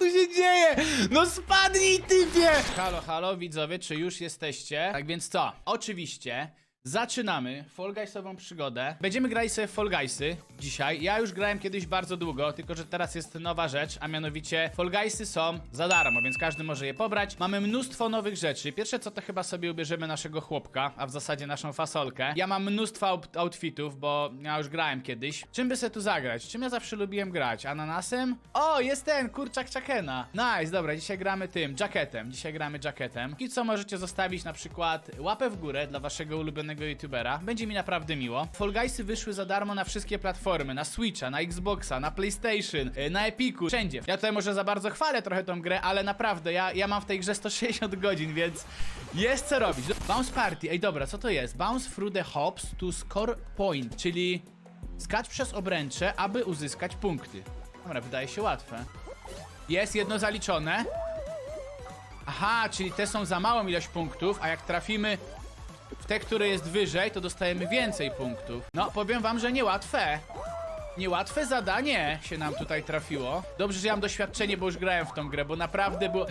tu się dzieje? No spadnij, typie! Halo, halo, widzowie, czy już jesteście? Tak więc co? Oczywiście zaczynamy Fall Guysową przygodę. Będziemy grali sobie Fall Guysy dzisiaj. Ja już grałem kiedyś bardzo długo, tylko że teraz jest nowa rzecz, a mianowicie Fall Guysy są za darmo, więc każdy może je pobrać. Mamy mnóstwo nowych rzeczy. Pierwsze co to chyba sobie ubierzemy naszego chłopka, a w zasadzie naszą fasolkę. Ja mam mnóstwo out- outfitów, bo ja już grałem kiedyś. Czym by sobie tu zagrać? Czym ja zawsze lubiłem grać? Ananasem? O, jest ten, kurczak Chakena. Nice, dobra, dzisiaj gramy tym, jacketem. Dzisiaj gramy jacketem. I co możecie zostawić na przykład łapę w górę dla waszego ulubionego youtubera. Będzie mi naprawdę miło. Fall Guysy wyszły za darmo na wszystkie platformy. Na Switcha, na Xboxa, na PlayStation, y, na Epiku, wszędzie. Ja tutaj może za bardzo chwalę trochę tą grę, ale naprawdę, ja, ja mam w tej grze 160 godzin, więc jest co robić. Bounce Party, ej dobra, co to jest? Bounce through the hops to score point, czyli skacz przez obręcze, aby uzyskać punkty. Dobra, wydaje się łatwe. Jest jedno zaliczone. Aha, czyli te są za małą ilość punktów, a jak trafimy te, które jest wyżej, to dostajemy więcej punktów. No, powiem wam, że niełatwe. Niełatwe zadanie się nam tutaj trafiło. Dobrze, że ja mam doświadczenie, bo już grałem w tą grę, bo naprawdę było...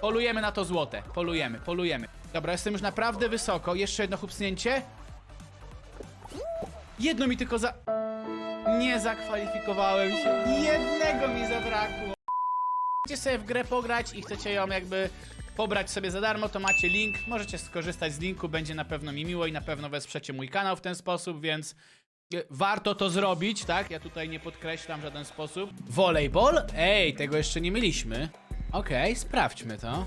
Polujemy na to złote. Polujemy, polujemy. Dobra, jestem już naprawdę wysoko. Jeszcze jedno chupsnięcie. Jedno mi tylko za... Nie zakwalifikowałem się. Jednego mi zabrakło. Chcecie sobie w grę pograć i chcecie ją jakby pobrać sobie za darmo, to macie link. Możecie skorzystać z linku, będzie na pewno mi miło i na pewno wesprzecie mój kanał w ten sposób, więc e, warto to zrobić, tak? Ja tutaj nie podkreślam w żaden sposób. Volleyball? Ej, tego jeszcze nie mieliśmy. Okej, sprawdźmy to.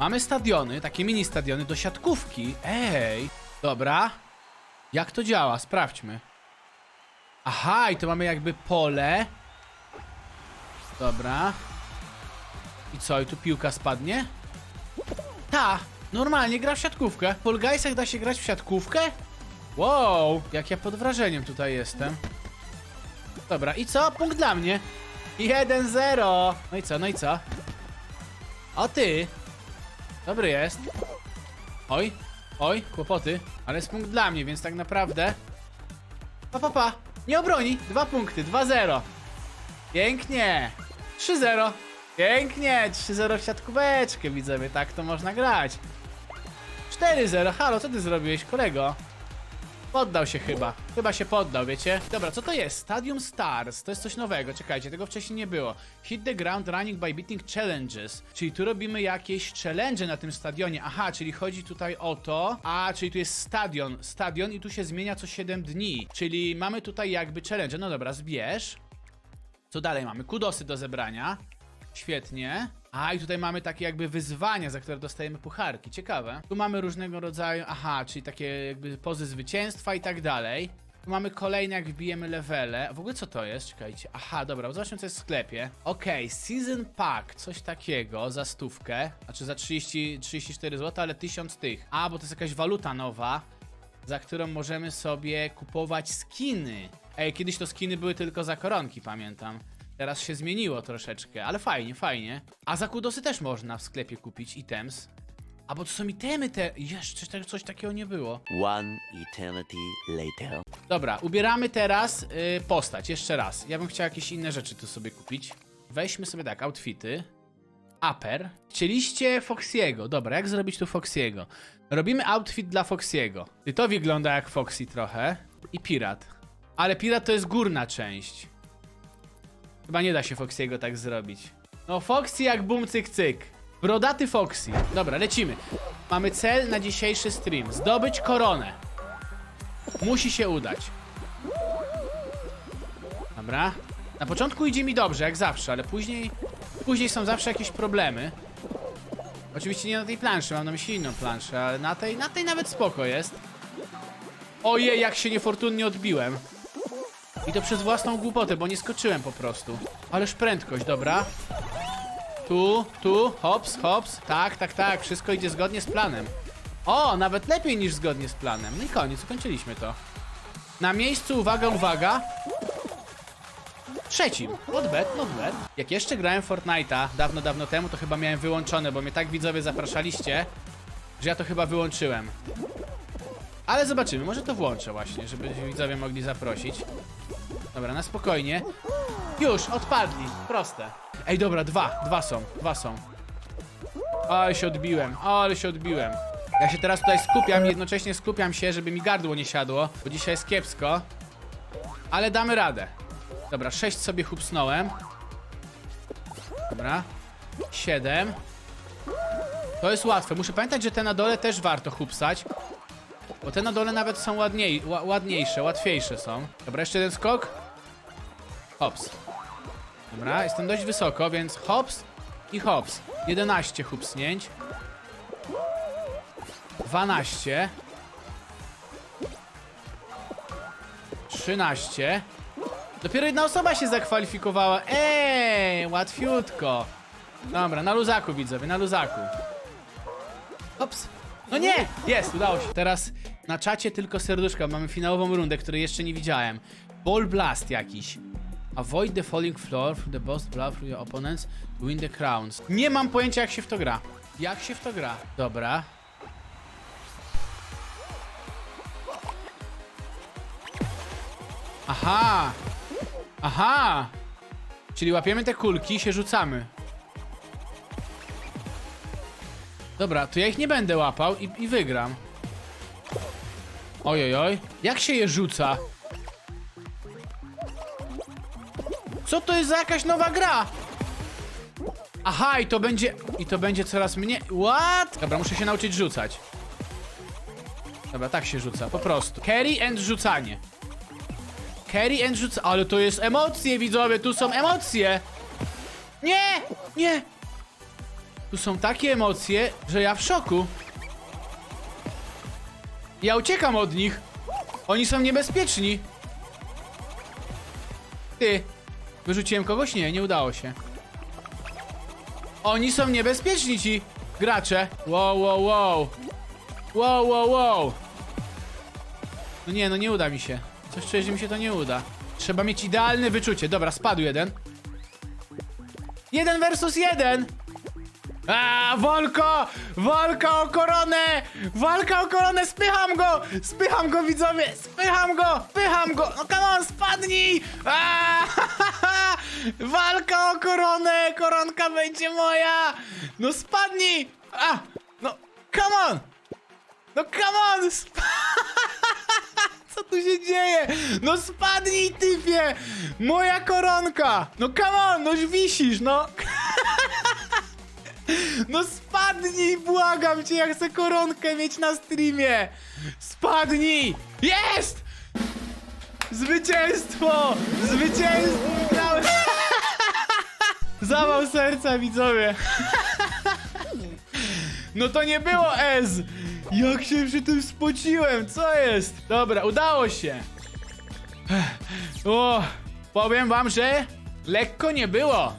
Mamy stadiony, takie mini stadiony do siatkówki. Ej, dobra. Jak to działa? Sprawdźmy. Aha, i to mamy jakby pole. Dobra. I co, i tu piłka spadnie? Ta, normalnie gra w siatkówkę. W Fall da się grać w siatkówkę? Wow, jak ja pod wrażeniem tutaj jestem. Dobra, i co? Punkt dla mnie. 1-0. No i co, no i co? O ty. Dobry jest. Oj, oj, kłopoty. Ale jest punkt dla mnie, więc tak naprawdę... Pa, pa, pa. Nie obroni. Dwa punkty, 2-0. Pięknie! 3-0. Pięknie! 3-0 w siatkóweczkę, widzowie, tak to można grać. 4-0. Halo, co ty zrobiłeś, kolego? Poddał się chyba. Chyba się poddał, wiecie? Dobra, co to jest? Stadium Stars. To jest coś nowego. Czekajcie, tego wcześniej nie było. Hit the ground running by beating challenges. Czyli tu robimy jakieś challenge na tym stadionie. Aha, czyli chodzi tutaj o to. A, czyli tu jest stadion. Stadion i tu się zmienia co 7 dni. Czyli mamy tutaj jakby challenge. No dobra, zbierz. Co dalej mamy? Kudosy do zebrania. Świetnie. A i tutaj mamy takie jakby wyzwania, za które dostajemy pucharki. Ciekawe. Tu mamy różnego rodzaju. Aha, czyli takie jakby pozy zwycięstwa i tak dalej. Tu mamy kolejne, jak wbijemy levele. W ogóle co to jest? Czekajcie. Aha, dobra, zobaczmy co jest w sklepie. Okej, Season Pack, coś takiego za stówkę. Znaczy za 30, 34 zł, ale 1000 tych. A, bo to jest jakaś waluta nowa za którą możemy sobie kupować skiny. Ej, kiedyś to skiny były tylko za koronki, pamiętam. Teraz się zmieniło troszeczkę, ale fajnie, fajnie. A za kudosy też można w sklepie kupić items. A bo to są itemy te... Jeszcze te- coś takiego nie było. One eternity later. Dobra, ubieramy teraz y, postać, jeszcze raz. Ja bym chciał jakieś inne rzeczy tu sobie kupić. Weźmy sobie tak, outfity. Upper. Chcieliście Foxiego. Dobra, jak zrobić tu Foxiego? Robimy outfit dla Foxiego. Ty to wygląda jak Foxy trochę. I pirat. Ale pirat to jest górna część. Chyba nie da się Foxiego tak zrobić. No Foxy jak bum cyk cyk. Brodaty Foxy. Dobra, lecimy. Mamy cel na dzisiejszy stream. Zdobyć koronę. Musi się udać. Dobra. Na początku idzie mi dobrze, jak zawsze, ale później... Później są zawsze jakieś problemy. Oczywiście nie na tej planszy, mam na myśli inną planszę, ale na tej, na tej nawet spoko jest. Ojej, jak się niefortunnie odbiłem. I to przez własną głupotę, bo nie skoczyłem po prostu. Ależ prędkość, dobra. Tu, tu, hops, hops. Tak, tak, tak, wszystko idzie zgodnie z planem. O, nawet lepiej niż zgodnie z planem. No i koniec, ukończyliśmy to. Na miejscu, uwaga, uwaga. Trzecim. Not bad. Jak jeszcze grałem Fortnite'a dawno, dawno temu, to chyba miałem wyłączone, bo mnie tak widzowie zapraszaliście, że ja to chyba wyłączyłem. Ale zobaczymy, może to włączę właśnie, żeby widzowie mogli zaprosić. Dobra, na spokojnie. Już, odpadli. Proste. Ej, dobra, dwa. Dwa są. Dwa są. Ale się odbiłem. Ale się odbiłem. Ja się teraz tutaj skupiam, jednocześnie skupiam się, żeby mi gardło nie siadło, bo dzisiaj jest kiepsko. Ale damy radę. Dobra, sześć sobie chupsnąłem. Dobra. Siedem. To jest łatwe. Muszę pamiętać, że te na dole też warto chupsać. Bo te na dole nawet są ładniej, ła, ładniejsze, łatwiejsze są. Dobra, jeszcze jeden skok. Hops. Dobra, jestem dość wysoko, więc hops i hops. 11 hupsnięć. 12. 13. Dopiero jedna osoba się zakwalifikowała. Eee, łatwiutko. Dobra, na luzaku widzowie, na luzaku. Ops. No nie! Jest, udało się. Teraz na czacie tylko serduszka. Mamy finałową rundę, której jeszcze nie widziałem. Ball Blast jakiś. Avoid the falling floor through the boss blow through your opponents to win the crowns. Nie mam pojęcia jak się w to gra. Jak się w to gra? Dobra. Aha! Aha! Czyli łapiemy te kulki i się rzucamy. Dobra, to ja ich nie będę łapał i, i wygram. Ojojoj. Jak się je rzuca? Co to jest za jakaś nowa gra? Aha, i to będzie... I to będzie coraz mniej... What? Dobra, muszę się nauczyć rzucać. Dobra, tak się rzuca, po prostu. Carry and rzucanie. Carry and rzuca... Ale to jest emocje, widzowie, tu są emocje! Nie! Nie! Tu są takie emocje, że ja w szoku. Ja uciekam od nich. Oni są niebezpieczni. Ty. Wyrzuciłem kogoś? Nie, nie udało się. Oni są niebezpieczni ci gracze. Wow, wow, wow. Wow, wow, wow. No nie, no nie uda mi się. Coś czuję, że mi się to nie uda. Trzeba mieć idealne wyczucie. Dobra, spadł jeden. Jeden versus jeden. A, walka! Walka o koronę! Walka o koronę! Spycham go! Spycham go, widzowie! Spycham go! Spycham go! No come on, spadnij! A, Walka o koronę! Koronka będzie moja! No spadnij! A, no, come on! No come on! Sp Co tu się dzieje? No spadnij, typie! Moja koronka! No come on, no już wisisz, no! No spadnij, błagam cię, ja chcę koronkę mieć na streamie! Spadnij! Jest! Zwycięstwo! Zwycięstwo! Wygrałem! Zawał serca, widzowie! No to nie było S! Jak się przy tym spociłem, co jest? Dobra, udało się! O, powiem wam, że lekko nie było.